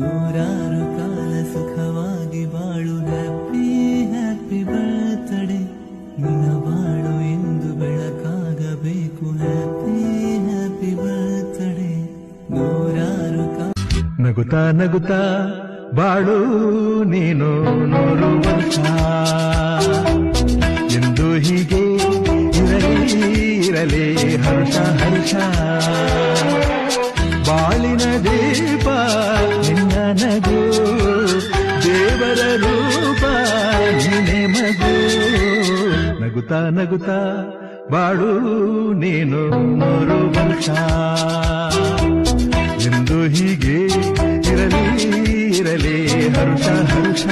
ನೂರಾರು ಕಾಲ ಸುಖವಾಗಿ ಬಾಳು. ಹ್ಯಾಪಿ ಹ್ಯಾಪಿ ಬರ್ತಡೆ ನಿನ್ನ ಬಾಳು ಎಂದು ಬೆಳಕಾಗಬೇಕು. ಹ್ಯಾಪಿ ಹ್ಯಾಪಿ ಬರ್ತಡೆ ನೂರಾರು ಕಾಲ ನಗುತ್ತಾ ನಗುತ್ತಾ ಬಾಳು ನೀನು ನೂರು ವರ್ಷ ಎಂದು ಹೀಗೆ ಇರಲಿ ಇರಲಿ ಹರ್ಷ ಹರ್ಷ. ದೀಪ ನಿನ್ನ ನಗು, ದೇವರ ರೂಪ ನೀನೆ ಮಗು. ನಗುತ್ತಾ ನಗುತ್ತಾ, ಬಾಳು ನೀನು ನೂರು ವರ್ಷ ಎಂದು ಹೀಗೆ ಇರಲಿ ಇರಲಿ, ಹರುಷ, ಹರ್ಷ.